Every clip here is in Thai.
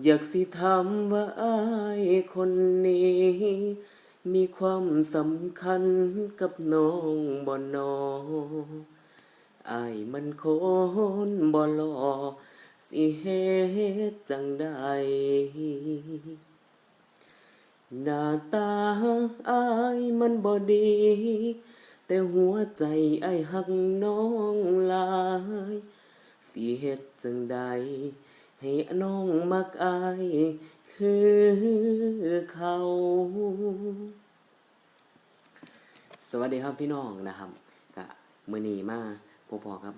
อยากสิถามว่าอายคนนี้ มีความสำคัญกับน้องบ่นออายมันคนบ่หลอสิเฮ็ดจังใดหน้าตาอายมันบ่ดี แต่หัวใจไอายหักน้องลาย สิเฮ็ดจังใด ให้น้องมักอายคือเขา สวัสดีครับพี่น้องนะครับกะมือนีมาพบพอครับ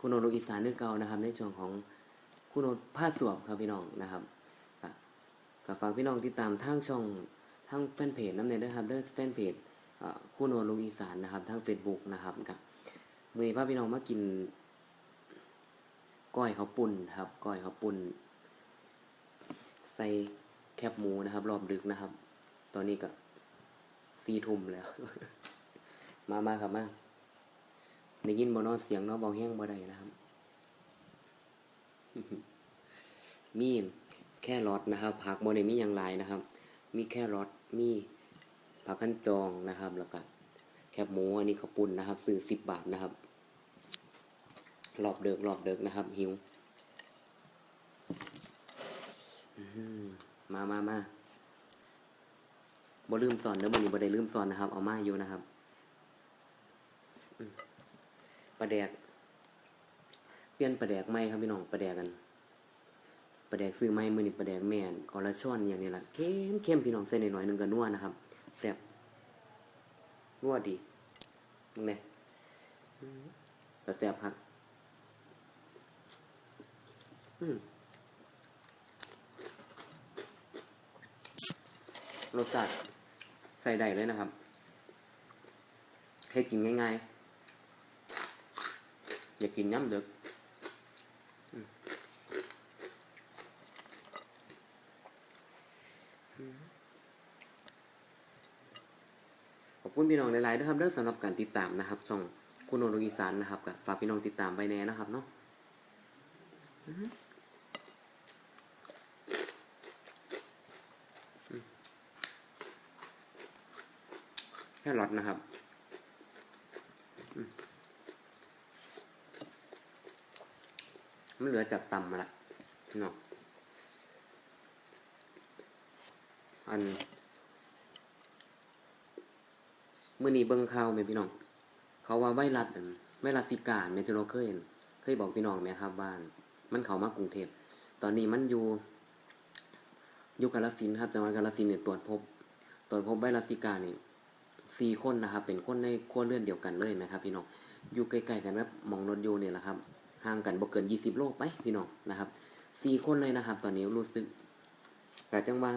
คุณโนรุอีสานนึกเก่านะครับ ในช่วงของคุณโนผ้าสวมครับพี่น้องนะครับกะกะฝากพี่น้องติดตามทางช่องทางแฟนเพจน้ำเนยด้วยครับด้วยแฟนเพจคุณโนรุอีสานนะครับทางเฟซบุ๊กนะครับกับมือนี้พาพี่น้องมากิน ก้อยข้าวปุ่นครับ ก้อยข้าวปุ่น ใส่แคบหมูนะครับ รอบดึกนะครับ ตอนนี้ก็สี่ทุ่มแล้ว มามาครับมาได้ยินบ่เนอเสียงเนาะเบาแห้งบ่ได้นะครับ มีแค่รอทนะครับ ผักบ่ได้มีอย่างไรนะครับ มีแค่รอทมีผักกันจองนะครับ แล้วก็แคบหมูอันนี้ข้าวปุ่นนะครับ ซื้อสิบบาทนะครับ รอบเดิกรอบเดิกนะครับหิวมามามาบ่ลืมสอนเด้อมื้อนี้บ่ได้ลืมสอนนะครับ เอามาอยู่นะครับปลาแดก เปลี่ยนปลาแดกใหม่ครับพี่น้องปลาแดกกันปลาแดกซื้อใหม่มือนี้ปลาแดกแม่นออละช่อนอย่างนี้ล่ะเข้มเข้มพี่น้องใส่หน่อยหนึ่งก็นัวนะครับแซ่บนัวดีมึงแน่อืมก็แซ่บครับ รสชาติใส่ได้เลยนะครับให้กินง่ายๆ อย่ากกินย่ำดึกขอบคุณพี่น้องหลายๆด้วยครับเรื่องสำหรับการติดตามนะครับช่องคุณโนรุอีสานนะครับก็ฝากพี่น้องติดตามไปแน่นะครับเนาะ รอทนะครับ มันเหลือจากต่ำมาละพี่น้องอันเมื่อนี้เบิ่งข่าวไหมพี่น้อง เขาว่าไวรัสไวรัสซิกาเมทโรเคยเห็นเคยบอกพี่น้องไหมครับว่ามันเข้ามากรุงเทพ ตอนนี้มันอยู่อยู่กาลสินครับจังหวัดกาลสินเนี่ยตรวจพบ ตรวจพบไวรัสซิกาเนี่ย สี่คนนะครับ เป็นคนในครัวเรือนเดียวกันเลยไหมครับ พี่น้องอยู่ใกล้ๆกันแบบมองรถอยู่เนี่ยแหละครับห่างกันบ่เกินยี่สิบโลไปพี่น้องนะครับสี่คนเลยนะครับ ตอนนี้รู้สึกกะจังหว่า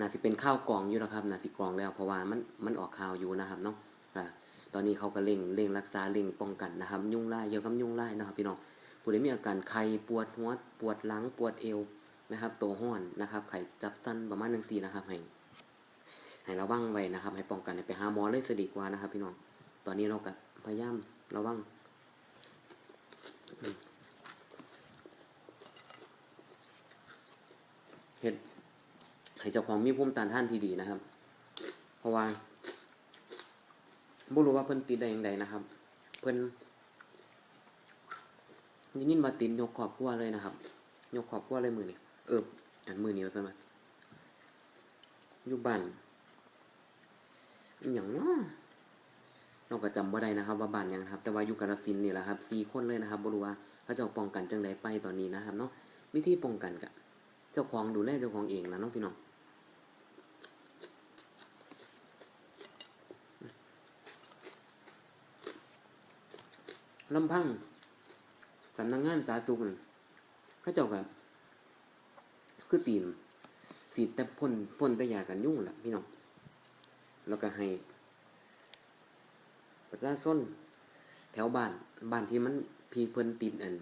น่าสิเป็นข้าวกล่องอยู่นะครับน่าสิกล่องแล้ว เพราะว่ามันมันออกข่าวอยู่นะครับเนาะตอนนี้เขาก็เร่งเร่งรักษาเร่งป้องกันนะครับ ยุ่งไล่เยอะกับยุ่งไล่นะครับ พี่น้องผู้ใดมีอาการไข้ปวดหัวปวดหลังปวดเอวนะครับ ตัวห้อนนะครับ ไข้จับสั้นประมาณหนึ่งสี่นะครับให้ ให้ระวังไว้นะครับ ให้ป้องกันไปหาหมอเลยสดีกว่านะครับ พี่น้อง ตอนนี้เราก็พยายามระวังเห็ดให้เจ้าของมีภูมิต้านทานที่ดีนะครับ เพราะว่าบ่รู้ว่าเพิ่นติดได้อย่างใดนะครับ เพิ่นยินยินมาติดยกขอบครัวเลยนะครับ ยกขอบครัวเลยมือนี่เอออันมือเหนี้ว่าซะมาอยู่บ้าน อหย่างเนาะเราก็จำบ่ได้นะครับ ว่าบ้านหยังนะครับ แต่ว่าอยู่กาฬสินธุ์นี่แหละครับสี่คนเลยนะครับบรู้ว่าเขาเจะป้องกันจังไดไปตอนนี้นะครับเนาะวิธีป้องกันกะเจ้าของดูแลเจ้าของเองนะเนาะพี่น้องลำพังสำนักงานสาธารณสุขนั่นเขาเจ้าก็คือสีนสีดแต่พ่นพ่นแต่ยากันยุ่งแหละพี่น้อง แล้วก็ให้ประชาชนแถวบ้านบ้านที่มันพีเพิ่นติดอัน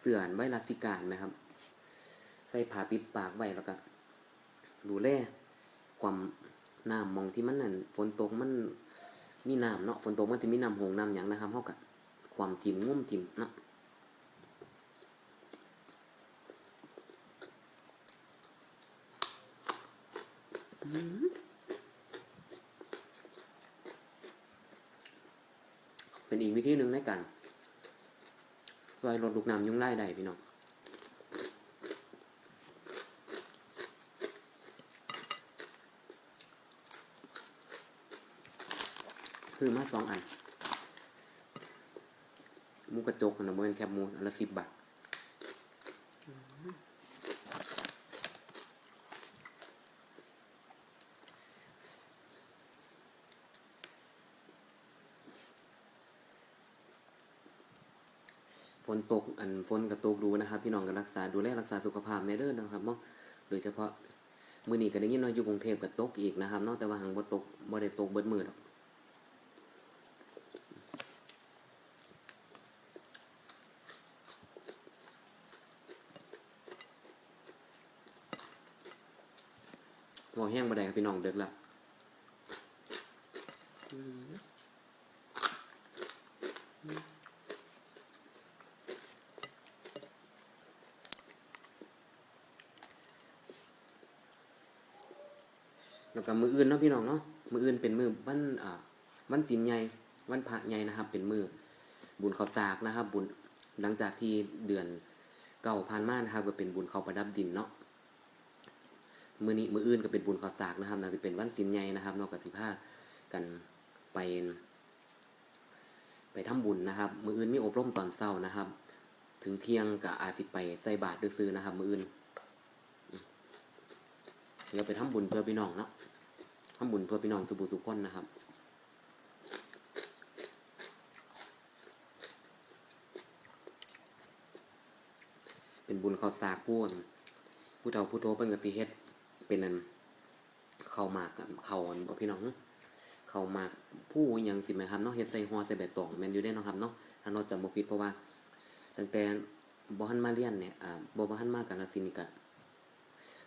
เสื่อนไวรัสซิกาไหมครับ ใส่ผ้าปิดปากไว้แล้วก็ดูแลความน้ำมองที่มันนั่นฝนตกมันมีน้ำเนาะฝนตกมันจะมีน้ำหงน้ำหยังนะครับเท่ากับความทิมงุ่มทิมเนาะ เป็นอีกวิธีหนึ่งในการช่ วยลดลูกน้ำยุงไล่ได้พี่น้องคือมาสองอันมูกระจกนะเมื่อนแคบมูอันละสิบบาท ฝนตกอัน ฝนกระตกดูนะครับพี่น้องก็รักษาดูแลรักษาสุขภาพในเด้อนะครับเนาะโดยเฉพาะมือนี้ก็ได้ยินว่าอยู่กรุงเทพก็ตกอีกนะครับนาะแต่ว่าหังบ่ตกบ่ได้ตกเบิดมื้อดอกบ่แห้งบ่ได้ครับพี่น้องเดึกล้ว อืมแล้วก็มืออื่นเนาะพี่น้องเนาะมืออื่นเป็นมือวันอ่าวันจินใหญ่วันพระใหญ่นะครับ เป็นมือบุญข้าวสากนะครับ บุญหลังจากที่เดือนเก่าผ่านมานะครับ ก็เป็นบุญข้าวประดับดินเนาะมือนี้มืออื่นก็เป็นบุญข้าวสากนะครับน่าจะเป็นวันสินใหญ่นะครับนอกจากสิผ้ากันไปไปทำบุญนะครับ มืออื่นมีอบรมตอนเช้านะครับ ถึงเที่ยงก็อาสิไปใส่บาตรซื้อนะครับ มืออื่นเดี๋ยวไปทำบุญเพื่อพี่น้องเนาะ ทำบุญเพื่อพี่น้องทุกบุทุกคนนะครับเป็นบุญข้าวสากผู้อั่นผู้เฒ่าผู้โตเป็นกับสีเฮ็ดเป็นอันข้าวมากอะข้าวอันพี่น้องข้าวมากผู้อิหยังสิแม่นครับเนาะเฮ็ดใส่ห่อใส่ใบตองแมนอยู่ได้เนาะครับเนาะถ้าเราจำบ่ผิดเพราะว่าตั้งแต่บ่ทันมาเรียนเนี่ยอ่าบ่บ่ทันมากันสินี่ก็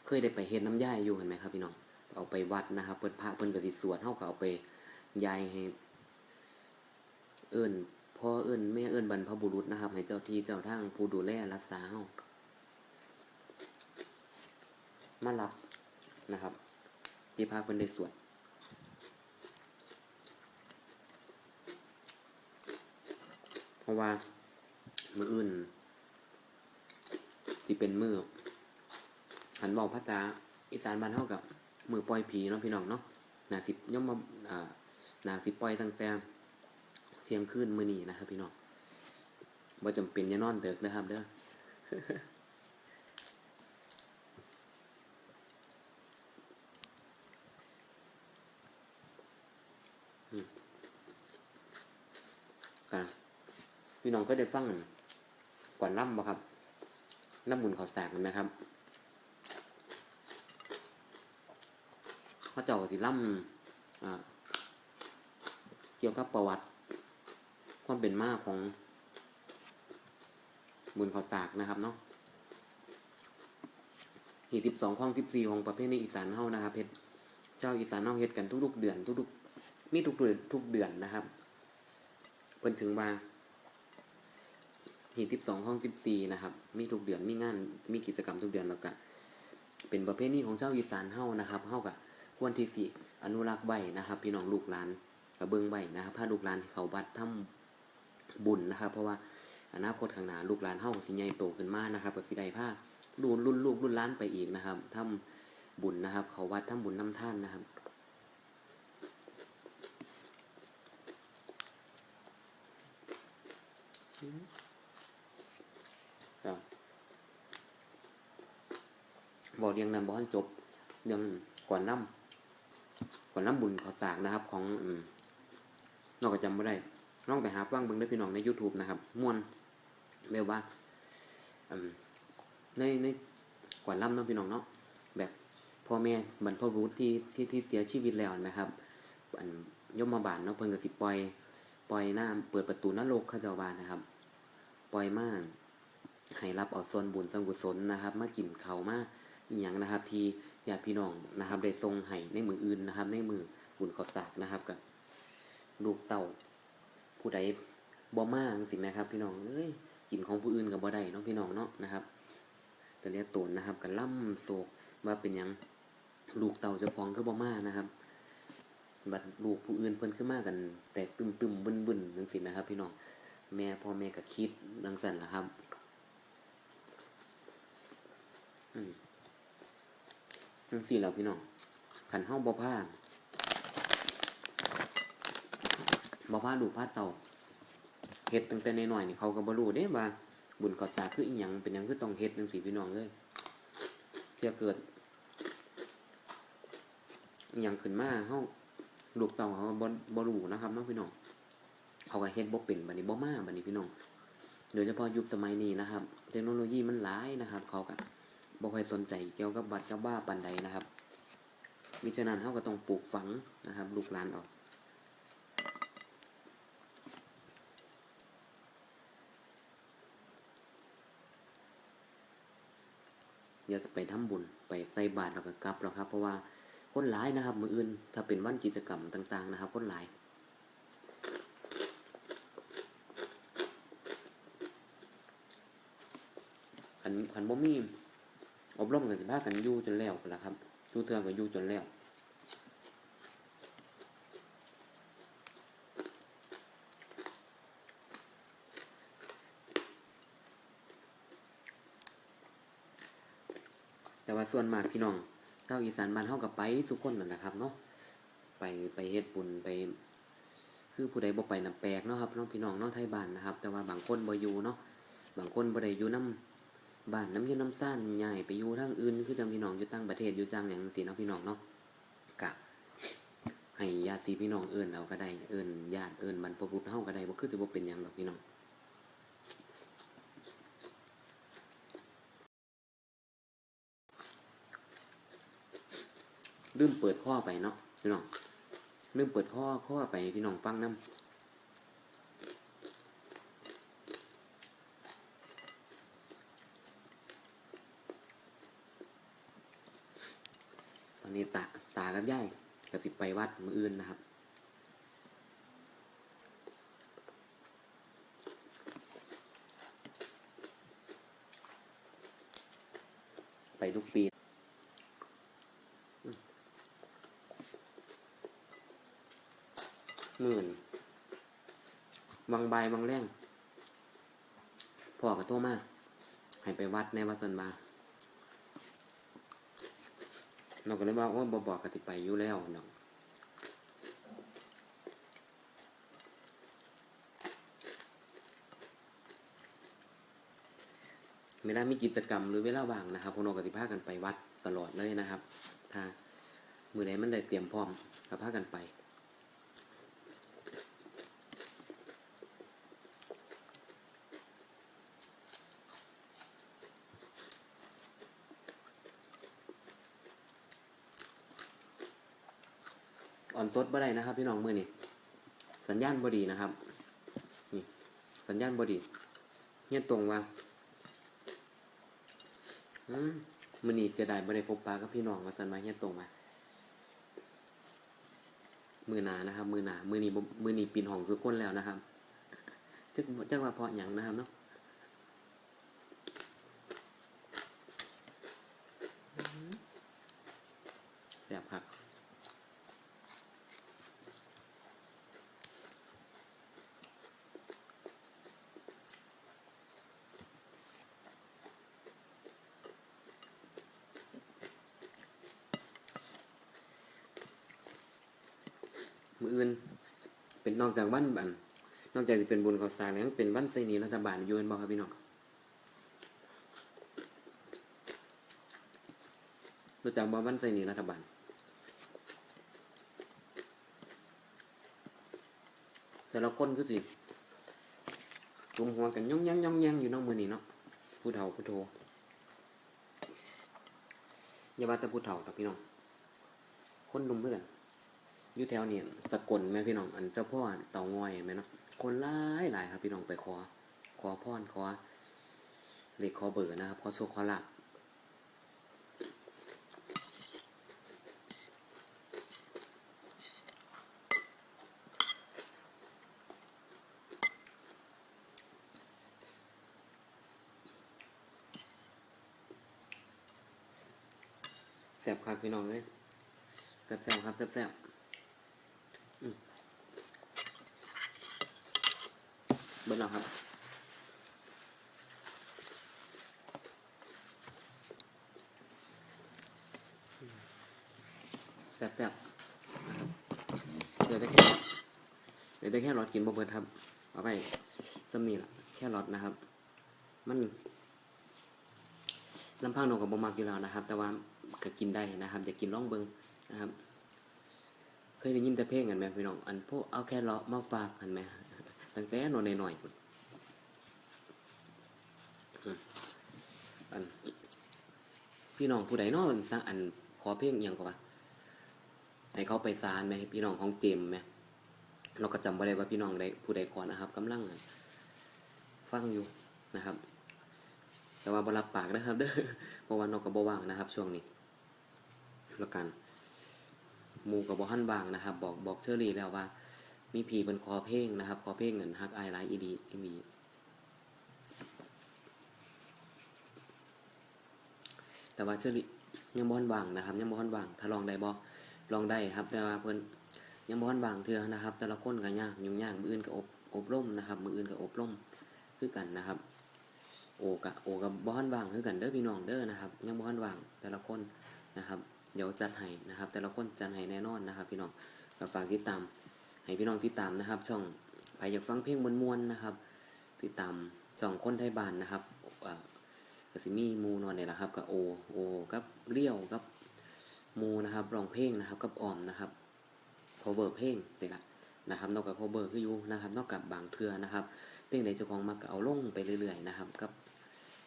เคยได้ไปเฮ็ดน้ำย่ายอยู่เห็นไหมครับพี่น้อง เอาไปวัดนะครับ เพิ่นพระเพิ่นก็สิสวดเฮาก็เอาไปยายให้เอิ้นพ่อเอิ้นแม่เอิ้นบรรพบุรุษนะครับ ให้เจ้าที่เจ้าทางผู้ดูแลรักษาเฮามารับนะครับ ที่พระเพิ่นได้สวดเพราะว่ามืออื่นสิเป็นมือหันบอกภาษาอีสานบ้านเท่ากับ มือปล่อยผีเนาะพี่น้องเนาะนาสิบย่อมมาอ่านาสิปล่อยตั้งแต่เที่ยงคืนมื้อนี้นะครับ พี่น้องว่าจำเป็นอย่านอนเด็กนะครับเด้อพี่น้องก็ได้ฟังก่อนล่ำบ่ครับน้ำบุญขาแตกกันไหมครับ เขาเจ้าก็สิล่ำเกี่ยวกับประวัติ ความเป็นมาของบุญขาวสากนะครับเนาะหีสิบสองข้องสิบสี่ของประเภทในอีสานเฮานะครับเพชรเจ้าอีสานเฮาเฮ็ดกันทุกๆเดือน ทุกๆมีทุกเดือนทุกเดือนนะครับเพิ่นถึงว่าหีสิบสองห้องสิบสี่นะครับ มีทุกเดือนมีงานมีกิจกรรมทุกเดือนแล้วก็เป็นประเภทนี้ของเจ้าอีสานเฮานะครับเฮากับ ควรที่สิอนุรักษ์ใบนะครับ พี่น้องลูกหลานกับเบิ้องใบนะครับถ้าลูกหลานเขาวัดทำบุญนะครับ เพราะว่าอนาคตข้างหน้าลูกหลานเฮาสิใหญ่โตขึ้นมานะครับก็สิได้ผ้ารุ่นรุ่นลูกรุ่นล้านไปอีกนะครับทำบุญนะครับ เขาวัดทำบุญน้ำท่านนะครับบอกเรียงนำบอกให้จบเรื่องก่อนน้ำ ก่อนน้ำบุญขอสากนะครับ ของอนอกจากจำไม่ได้ลองไปหาฟังเบิ่งได้พี่น้องใน YouTube นะครับม่วนแบบว่าในในก่อนล่ำเนาะพี่น้องเนาะแบบพ่อแม่บรรพบุรุษที่ที่ที่เสียชีวิตแล้วนะครับ อันยมมาบาลเนาะเพิ่นก็สิปล่อย ปล่อยหน้ำเปิดประตูนรกเขาเจ้าว่านนะครับ ปล่อยมานให้รับเอาส่วนบุญส่วนกุศลนะครับ มากินเขามาอย่างนะครับ ที่ ญาติพี่น้องนะครับ ได้ทรงให้ในมืออื่นนะครับ ในมือบุญขอสากนะครับกับลูกเต่าผู้ใดบ่มาจังสิแม่ครับ พี่น้องเอ้ยกินของผู้อื่นกับบ่ได้เนาะพี่น้องเนาะนะครับจะเรียกตนนะครับกันล่ำโศกว่าเป็นยังลูกเต่าเจ้าของก็บ่มานะครับ บัดลูกผู้อื่นเพิ่นขึ้นมากัน แตกตึมตึมบึนบึนจังซี่นะครับ พี่น้องแม่พ่อแม่ก็คิดดังสั่นละครับ อืม จังซี่แหล้วพี่น้องขันเฮาบ่พลาบ่พลาดลูกพลาเต่าเฮ็ดตั้งแต่น้อยนี่เขาก็บ่รู้เด้ว่าบุญกอดตาคืออีหยังเป็นหยังคือต้องเฮ็ดจังซี่พี่น้องเอ้ยเพื่อเกิดอีหยังขึ้นมาเฮาลูกเต่าเขาบ่บ่รู้นะครับเนาะพี่น้องเขาก็เฮ็ดบ่เป็นบัดนี้บ่มาบัดนี้พี่น้องโดยเฉพาะยุคสมัยนี้นะครับ เทคโนโลยีมันหลายนะครับ เขาก็ บ่ค่อยสนใจเกี่ยวกับบัตรกับบ้าปานใดนะครับ มิฉะนั้นเฮาก็ต้องปลูกฝังนะครับ ลูกหลานออกอย่าไปทำบุญไปใส่บาตรแล้วก็กลับหรอกครับ เพราะว่าคนหลายนะครับ มืออื่น ถ้าเป็นวันกิจกรรมต่าง ๆ นะครับ คนหลายขันขันบ่มี อบรมกันสิพากันยู่จนแล้วนล่ะครับยู่เทื่อก็อยู่จนแล้วแต่ว่าส่วนมากพี่น้องเจ้าอีสานบ้านเฮากับไปสุกคนนั่นแหละครับเนาะไปไปเฮ็ดบุญไป คือผู้ใดบ่ไปนํแปลกเนาะครับน้องพี่น้องเนาะไทยบ้านนะครับ แต่ว่าบางคนบ่อยู่เนาะบางคนบ่ได้อยู่นํ บ้านน้ำเย็นน้ำซ่านย้ายไปอยู่ทางอื่น คือจังพี่น้องอยู่ต่างประเทศอยู่จังหยังจังซี่เนาะพี่น้องเนาะกะให้ญาติพี่น้องเอิ้นเอาก็ได้เอิ้นญาติเอิ้นบรรพบุรุษเฮาก็ได้บ่คือสิบ่เป็นหยังดอกพี่น้องลืมเปิดข้อไปเนาะพี่น้องลืมเปิดข้อข้อไปพี่น้องฟังน้ำ นนี้ตาตากับยายกับสิไปวัดมืออื่นนะครับไปทุกปีหมื่นบางใบบางแรงพ่อก็โทรมาให้ไปวัดในวัดสันบา เราก็เลยบอกว่าบบอกกติไปอยู่แล้วเนาะเวลามีกิจกรรมหรือเวลาว่างนะครับพวกน้องก็สิพากันไปวัดตลอดเลยนะครับ ถ้ามือไหนมันได้เตรียมพร้อมก็พากันไป อ่อนตดบ่ได้นะครับ พี่น้องมือนี่สัญญาณบอดีนะครับ นี่ สัญญาณบอดีเนี่ยตรงว่าอืมมือนี่เสียดายบ่ได้พบปะกับพี่น้องมาสันมาเนี่ยตรงมามือหนานะครับ มือหนามือนี่มือนี่ปีนห้องทุกคนแล้วนะครับจักจักว่าเพราะหยังนะครับเนาะอืมแซ่บครับ มืออื่น เป็นนอกจากวันบันนอกจากจะเป็นบุญข่าวสารแล้วเป็นวันไซนีรัฐบาลยูเป็นบ่ครับพี่น้องรู้จักบ่วันไซนีรัฐบาลแต่ละคนก็สิกุมหัวกันย่องยังย่องยังอยู่นอกมือนี่เนาะผู้เฒ่าผู้โทอย่าว่าแต่ผู้เฒ่าครับพี่น้อง คนดุมเพื่อน อยู่แถวเนี่ยสกลแม่พี่น้องอันเจ้าพ่อเต่างอยแม่เนาะคนหลายหลายครับ พี่น้องไปขอ ขอพรขอเหลขขอเบอร์นะครับขอโชคขอลาบแซ่บครับพี่น้องเอ้ยแซ่บๆครับแซ่บๆ เบิ้ลแล้วครับแซ่บๆนะครับเดี๋ยวได้แค่เดี๋ยวได้แค่รอดกินบ่เบิดครับ เอาไปสำนีละแค่รอดนะครับ มันลำพังนกกับบ่มักอยู่แล้วนะครับ แต่ว่าก็กินได้นะครับอยากินร่องเบิงนะครับ เคยได้ยินแต่เพลงกันไหมพี่น้อง อันพวกเอาแค่เลาะมาฝากกันไหม ตั้งแต่นอนหน่อยๆพุ่นอืมอัน พี่น้องผู้ใดเนอนสร้างอันขอเพลงอหยังก็ว่าให้เขาไปซานไหมพี่น้องของเจมไหมเราก็จำบ่ได้ว่าพี่น้องใดผู้ใดก่อนนะครับกำลังฟังอยู่นะครับ แต่ว่าบรับปากนะครับ เด้อเพราะว่านกกับบ่ว่างนะครับ ช่วงนี้แล้วกันมูกับบ่ฮั่นว่างนะครับ บอกบอกเชอรี่แล้วว่า มีผีเป็นคอเพลงนะครับ คอเพลงเงินฮักไอไลท์อีดีอีดีแต่ว่าเชอรี่ยังบ่ฮั่นว่างนะครับยังบ่ฮั่นว่างถ้าลองได้บ่ลองได้ครับ แต่ว่าเพิ่นยังบ่ฮั่นว่างเทื่อนะครับ แต่ละคนก็ยากยุ่งยากมืออื่นก็อบอบรมนะครับ มืออื่นก็อบรมคือกันนะครับ โอกะโอกับบ้านว่างคือกันเด้อพี่น้องเด้อนะครับ ยังบ้านว่างแต่ละคนนะครับ เดี๋ยวจัดให้นะครับ แต่ละคนจัดให้แน่นอนนะครับ พี่น้องก็ฝากติดตาม ให้พี่น้องติดตามนะครับช่องใครอยากฟังเพลงมวนๆนะครับ ติดตามช่องคนไทยบ้านนะครับกสิมีมูนอนเนี่ยแหละครับกับโอโอกับเลี้ยวกับมูนะครับร้องเพลงนะครับกับออมนะครับ cover เพลงเด็ละนะครับนอกจาก cover คืออยู่นะครับนอกจากบางเทือนะครับ เพลงใดเจ้าของมักเอาลงไปเรื่อยๆนะครับกับ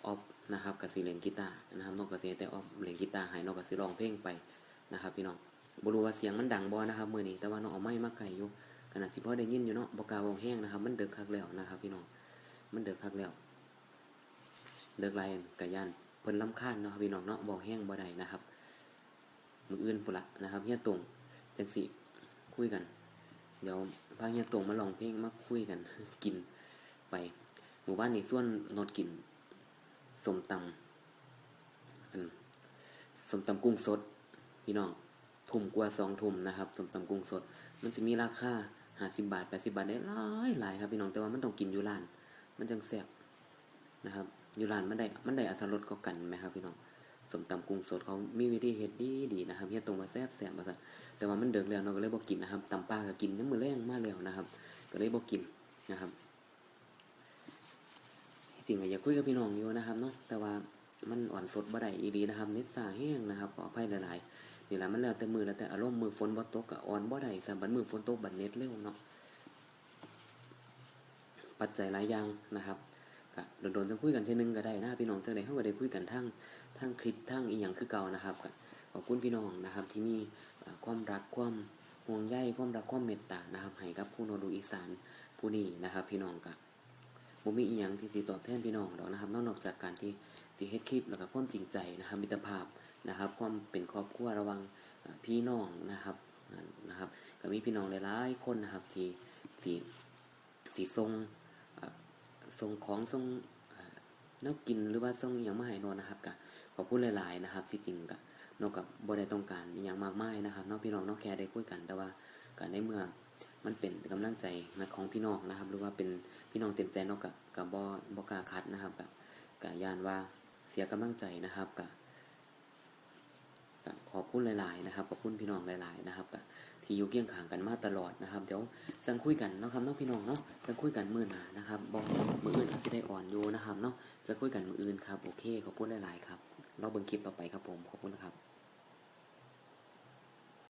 ออฟนะครับกับสีเลนกีตาร์นะครับนอกจากเสียแต่ออฟเลนกีตาร์หายนอกจากสีร้องเพลงไปนะครับพี่น้อง บรูว่าเสียงมันดังบ่นะครับมือนี้แต่ว่าน้องเอาไม้มาไก่อยู่ขนาดสิพ่อได้ยินอยู่เนาะบกล้าวงแห้งนะครับ มันเดือดคักแล้วนะครับ พี่น้องมันเดือดคักแล้วเดือดไรกะยานเพิ่นลำคาญเนาะพี่น้องเนาะบอกแห้งบ่ได้นะครับมืออื่นพุ่นละนะครับเฮียตรงจังสิคุยกัน เดี๋ยวพาเฮียตรงมาลองเพลงมาคุยกันกินไปหมู่บ้านนี้ส่วนนดกินสมตำสมตำกุ้งสดพี่น้อง ทุ่มกว่าสองทุ่มนะครับสมตำกุ้งสด มันจะมีราคาห้าสิบบาทแปดสิบาทได้หลายหลายครับพี่น้องแต่ว่ามันต้องกินยูราน มันจังแซ่บนะครับยูรานมันได้มันได้อัตรสก็กันไหมครับพี่น้องสมตำกุ้งสดเขามีวิธีเฮ็ดดีดีนะครับเฮียตรงมาแซ่บแซ่บมาซะแต่ว่ามันเดือดแล้วเราก็เลยบอกกินนะครับตำปลาก็กินยังมือแรงมากแล้วนะครับ ก็เลยบอกกินนะครับจริงก็อยากคุยกับพี่น้องอยู่นะครับเนาะแต่ว่ามันอ่อนสดบ่ได้อีดีนะครับเน็ตสาแห้งนะครับขออภัยหลายๆ นี่แหละมันแล้วแต่มือแล้วแต่อารมณ์มือฝนบ่ตกก็อ่อนบ่ได้สำบัดมือฝนตกบัดเน็ตเร็วเนาะปัจจัยหลายอย่างนะครับก็โดนๆจะคุยกันเทีนึงก็ได้นะพี่น้องจังได๋เฮาก็ได้คุยกันทั้งทั้งคลิปทั้งอีหยังคือเก่านะครับก็ขอบคุณพี่น้องนะครับที่มีความรักความห่วงใยความรักความเมตตานะครับให้กับผู้นดูอีสานผู้นี้นะครับ พี่น้องก็บ่มีอีหยังที่สิตอบแทนพี่น้องดอกนะครับ นอกจากการที่สิเฮ็ดคลิปแล้วก็ความจริงใจนะครับมิตรภาพ นะครับความเป็นครอบครัวระวังพี่น้องนะครับนะครับก็มีพี่น้องหลายๆคนนะครับที่ที่ที่ส่งเอ่งของส่งเอ่อแนวกินหรือว่าส่งอหยังมาให้นอนนะครับก็ขอบคุณหลายๆนะครับที่จริงก็นอกกับบ่ได้ต้องการอหยังมากมายนะครับนอกพี่น้องนอกแค่ได้คุยกัน แต่ว่าก็ในเมื่อมันเป็นกำลังใจนะของพี่น้องนะครับ หรือว่าเป็นพี่น้องเต็มใจนาะกับกับบบอกล้าคัดนะครับกับกับยานว่าเสียกำลังใจนะครับกับ ขอบคุณหลายๆนะครับขอบคุณพี่น้องหลายๆนะครับกับที่อยู่เกี่ยงขางกันมาตลอดนะครับ เดี๋ยวจังคุยกันเนาะครับน้องพี่น้องเนาะจังคุยกันมื้อหน้านะครับบอกมืออื่นอาจสิได้อ่อนอยู่นะครับเนาะจะคุยกันมืออื่นครับโอเคขอบคุณหลายๆครับเราเบิ่งคลิปต่อไปครับผมขอบคุณครับ